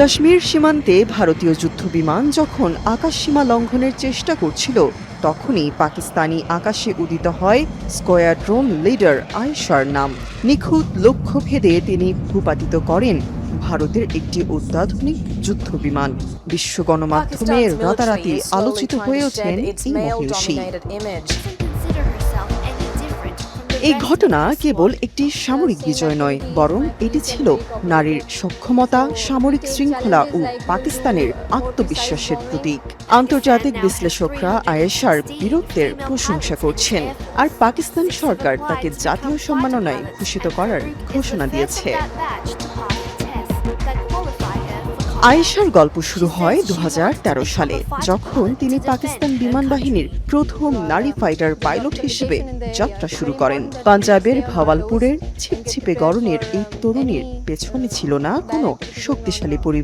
কাশ্মীর সীমান্তে ভারতীয় যুদ্ধবিমান যখন আকাশ সীমা লঙ্ঘনের চেষ্টা করছিল তখনই পাকিস্তানি আকাশে উদিত হয় স্কোয়াড্রোন লিডার আয়েশার নাম। নিখুঁত লক্ষ্যভেদে তিনি ভূপাতিত করেন ভারতের একটি অত্যাধুনিক যুদ্ধবিমান। বিশ্ব গণমাধ্যমে রাতারাতি আলোচিত হয়ে ওঠেন এই মহিষী এই ঘটনা কেবল একটি সামরিক বিজয় নয়, বরং এটি ছিল নারীর সক্ষমতা, সামরিক শৃঙ্খলা ও পাকিস্তানের আত্মবিশ্বাসের প্রতীক। আন্তর্জাতিক বিশ্লেষকরা আয়েশার বীরত্বের প্রশংসা করছেন, আর পাকিস্তান সরকার তাকে জাতীয় সম্মাননায় ভূষিত করার ঘোষণা দিয়েছে। আয়েশার গল্প শুরু হয় দু হাজার তেরো সালে, যখন তিনি পাকিস্তান বিমান বাহিনীর প্রথম নারী ফাইটার পাইলট হিসেবে যাত্রা শুরু করেন। পাঞ্জাবের ভাওয়ালপুরের ছিপছিপে গরনের এই তরুণীর পেছনে ছিল না কোনো শক্তিশালী পরিবার